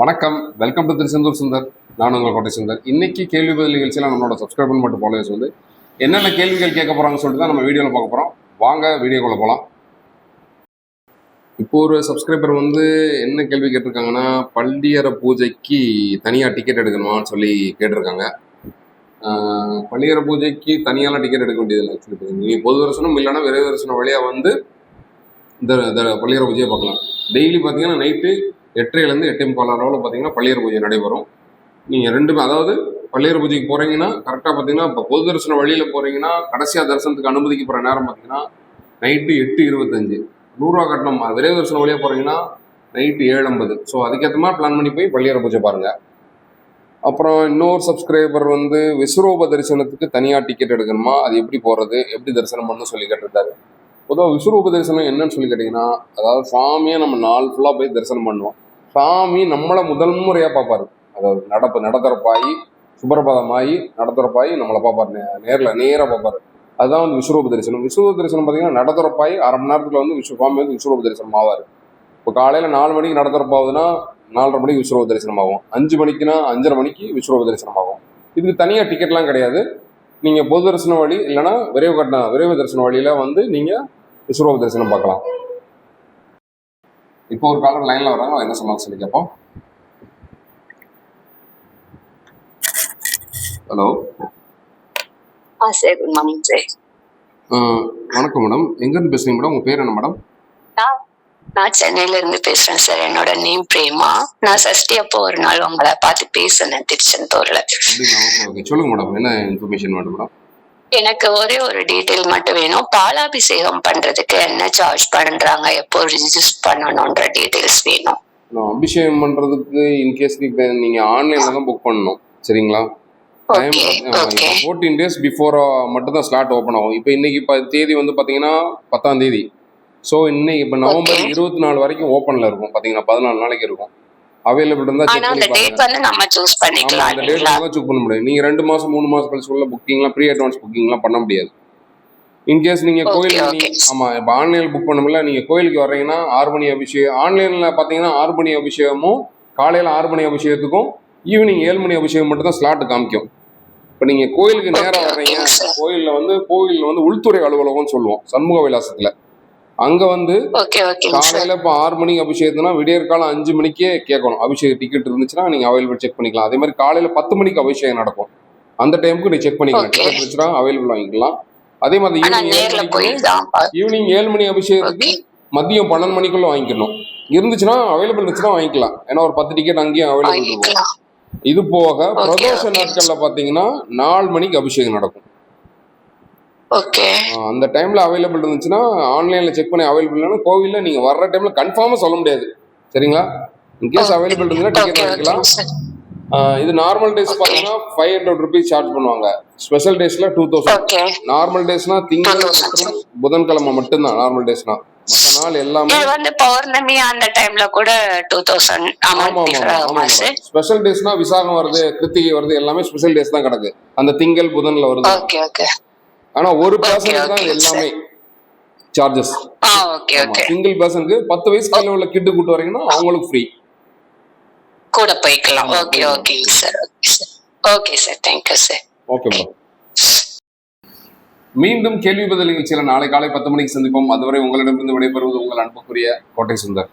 வணக்கம். Welcome to Tiruchendur Sundar நான் உங்கள் கோட்டை சுந்தர். இன்னைக்கு கேள்வி பதில் நிகழ்ச்சியில் நம்மளோட சப்ஸ்கிரைபர் மட்டும் ஃபாலோவர்ஸ் வந்து என்னென்ன கேள்விகள் கேட்க போகிறாங்கன்னு சொல்லிட்டு தான் நம்ம வீடியோவில் பார்க்க போகிறோம் வாங்க வீடியோக்குள்ளே போகலாம் இப்போ ஒரு சப்ஸ்கிரைபர் வந்து என்ன கேள்வி கேட்டிருக்காங்கன்னா பள்ளியற பூஜைக்கு தனியாக டிக்கெட் எடுக்கணுமான்னு சொல்லி கேட்டிருக்காங்க. ஆஹ் பள்ளியற பூஜைக்கு தனியாலாம் டிக்கெட் எடுக்க வேண்டியதில்லை ஆக்சுவலி நீங்கள் பொது தரிசனம் இல்லைன்னா விரைவு தரிசனம் வழியாக வந்து இந்த இந்த பள்ளியற பூஜையை பார்க்கலாம். டெய்லி பார்த்தீங்கன்னா நைட்டு எட்டரைலேருந்து எட்டே முக்கால் அளவில் பார்த்தீங்கன்னா பள்ளியர் பூஜை நடைபெறும். நீங்கள் ரெண்டுமே அதாவது பள்ளியர் பூஜைக்கு போகிறீங்கன்னா கரெக்டாக பார்த்தீங்கன்னா இப்போ பொது தரிசன வழியில் போகிறீங்கன்னா கடைசியாக தரிசனத்துக்கு அனுமதிக்கப்படுற நேரம் பார்த்தீங்கன்னா நைட்டு எட்டு இருபத்தஞ்சு. நூறுரூவா கட்டணம் விரைவு தரிசனம் வழியாக போகிறீங்கன்னா நைட்டு ஏழு ஐம்பது. ஸோ அதுக்கேற்ற மாதிரி பிளான் பண்ணி போய் பள்ளியர் பூஜை பாருங்கள் அப்புறம் இன்னொரு சப்ஸ்கிரைபர் வந்து விஸ்வரூப தரிசனத்துக்கு தனியாக டிக்கெட் எடுக்கணுமா? அது எப்படி போகிறது எப்படி தரிசனம் பண்ணணும் சொல்லி கேட்டிருந்தாரு. பொதுவாக விஸ்வரூப தரிசனம் என்னன்னு சொல்லி கேட்டிங்கன்னா அதாவது சாமியை நம்ம நாள் ஃபுல்லாக போய் தரிசனம் பண்ணுவோம். சாமி நம்மளை முதல் முறையாக பார்ப்பாரு. அதாவது நடப்பு நடத்துறப்பாயி சுப்பிரபாதமாயி நடத்துறப்பாயி நம்மளை பார்ப்பாரு. நே நேரில் நேராக பார்ப்பாரு. அதுதான் வந்து விஸ்வரூப தரிசனம். விஸ்வரூப தரிசனம் பார்த்தீங்கன்னா நடத்துறப்பாயி அரை மணி நேரத்தில் வந்து விஸ்வ சுவாமி வந்து விஸ்வரூப தரிசனம் ஆவார். இப்போ காலையில் நாலு மணிக்கு நடத்துறப்பாகுதுன்னா நாலரை மணிக்கு விஸ்வரூப தரிசனம் ஆகும். அஞ்சு மணிக்குனா அஞ்சரை மணிக்கு விஸ்வரூப தரிசனம் ஆகும். இதுக்கு தனியாக டிக்கெட்லாம் கிடையாது. நீங்கள் பொது தரிசன வழி இல்லைன்னா விரைவு கட்டணம் விரைவு தரிசன வழியில் வந்து நீங்கள் விஸ்வரூப தரிசனம் பார்க்கலாம். இப்போ ஒரு காலர் லைனில் வராங்க என்ன சொன்னாங்க சொல்லி கேட்போம். Hello ah sir good morning sir வணக்கம் மேடம் எங்கேருந்து பேசுறீங்க மேடம் உங்கள் பேர் என்ன மேடம் நான் நான் சென்னையில இருந்து பேசுறேன் சார் என்னோட நேம் பிரேமா. நான் சஷ்டி அப்போ ஒரு நாள் உங்களை பார்த்து பேசினேன் திருச்செந்தூர்ல. சொல்லுங்கள் மேடம் என்ன இன்ஃபர்மேஷன் வேணும் மேடம் எனக்கு ஒரே ஒரு டீட்டெயில் மட்டும் வேணும். பாலாபிஷேகம் பண்றதுக்கு என்ன சார்ஜ் பண்றாங்க? எப்போ ரிஜிஸ்டர் பண்ணணும்ன்ற டீட்டெயில்ஸ் வேணும். அபிஷேகம் பண்ணுறதுக்கு இன்கேஸ் நீங்கள் ஆன்லைனில் தான் புக் பண்ணணும். சரிங்களா? ஃபோர்டீன் டேஸ் பிஃபோர் மட்டும்தான் ஸ்லாட் ஓப்பன் ஆகும். இப்போ இன்னைக்கு தேதி வந்து பார்த்தீங்கன்னா பத்தாம் தேதி. ஸோ இன்னைக்கு இப்போ நவம்பர். இருபத்தி நாலு வரைக்கும் ஓப்பனில் இருக்கும். பார்த்தீங்கன்னா பதினாலு நாளைக்கு இருக்கும். அவைலபிள் இருந்தால் செக் ஆனா பண்ணி அந்த டேட் வந்து நம்ம சூஸ் பண்ணிக்கலாம் அந்த டேட் தான் செக் பண்ண முடியும் நீங்கள் ரெண்டு மாதம் மூணு மாதம் கழிச்சு உள்ள புக்கிங்லாம் ப்ரீ அட்வான்ஸ் புக்கிங்லாம் பண்ண முடியாது. இன்கேஸ் நீங்கள் Okay, கோயில் okay. ஆமாம் இப்போ ஆன்லைனில் புக் பண்ண முடியல நீங்கள் கோயிலுக்கு வர்றீங்கன்னா ஆறு மணி அபிஷேகம் ஆன்லைனில் பார்த்தீங்கன்னா ஆறு மணி அபிஷேகமும் காலையில் ஆறு மணி அபிஷேகத்துக்கும் ஈவினிங் ஏழு மணி அபிஷேகம் மட்டும் தான் ஸ்லாட் காமிக்கும். இப்போ நீங்கள் கோயிலுக்கு நேராக வர்றீங்க. கோயிலில் வந்து கோயிலில் வந்து உள்துறை அலுவலகம்னு சொல்லுவோம் சண்முக விலாசத்தில். அங்கே வந்து காலையில் இப்போ ஆறு மணிக்கு அபிஷேகத்துனா விடியற் காலம் அஞ்சு மணிக்கே கேட்கணும். அபிஷேக டிக்கெட் இருந்துச்சுன்னா நீங்கள் அவைலபிள் செக் பண்ணிக்கலாம். அதே மாதிரி காலையில் பத்து மணிக்கு அபிஷேகம் நடக்கும். அந்த டைமுக்கு நீங்கள் செக் பண்ணிக்கலாம். Okay. டிக்கெட் இருந்துச்சுன்னா அவைலபிள் வாங்கிக்கலாம். அதே மாதிரி ஈவினிங் ஈவினிங் ஏழு மணி அபிஷேகத்துக்கு மதியம் பன்னெண்டு மணிக்குள்ள வாங்கிக்கணும் இருந்துச்சுன்னா அவைலபிள் இருந்துச்சுன்னா வாங்கிக்கலாம். ஏன்னா ஒரு பத்து டிக்கெட் அங்கேயும் அவைலபிள் இருக்கும். இது போக பிரதோஷ. நாட்கள்ல பாத்தீங்கன்னா நாலு மணிக்கு அபிஷேகம் நடக்கும். ஓகே அந்த டைம்ல அவைலபிள் இருந்துச்சுன்னா ஆன்லைன்ல செக் பண்ணி அவைலபிள் இல்லைன்னா கோவில்ல நீங்க வர்ற டைம்ல கன்ஃபார்மா சொல்ல முடியாது. சரிங்களா? இன்கேஸ் அவைலபிள் இருந்துச்சுன்னா டிக்கெட் வாங்கிக்கலாம். இது நார்மல் டேஸ். பாத்தீங்கன்னா ஃபைவ் ஹண்ட்ரட் ருபீஸ் சார்ஜ் பண்ணுவாங்க. ஸ்பெஷல் டேஸ்ல டூ தௌசண்ட் நார்மல் டேஸ்னா திங்கள் 2000. மற்றும் புதன்கிழமை மட்டும்தான் நார்மல் டேஸ்னா மற்ற நாள் எல்லாமே வந்து பௌர்ணமி அந்த டைம்ல கூட டூ தௌசண்ட் ஆமா ஸ்பெஷல் டேஸ்னா விசாகம் வருது கிருத்திகை வருது எல்லாமே ஸ்பெஷல் டேஸ் தான் கிடக்கு. அந்த திங்கள் புதன்ல வருது. ஓகே ஓகே ஆனா ஒரு பர்சனுக்கு தான் எல்லாமே charges ah okay okay single பர்சனுக்கு பத்து வயசு கீழே உள்ள கிட்டு கூட்டு வரீங்கன்னா அவங்களுக்கு ஃப்ரீ கூட போய்க்கலாம். ஓகே போய்க்கலாம். Okay sir okay sir okay sir thank you sir okay madam மீண்டும் கேள்வி பதில் நிகழ்ச்சியில் நாளை காலை பத்து மணிக்கு சந்திப்போம். அதுவரை உங்களிடமிருந்து விடைபெறுவது உங்கள் அன்புக்குரிய கோட்டை சுந்தர்.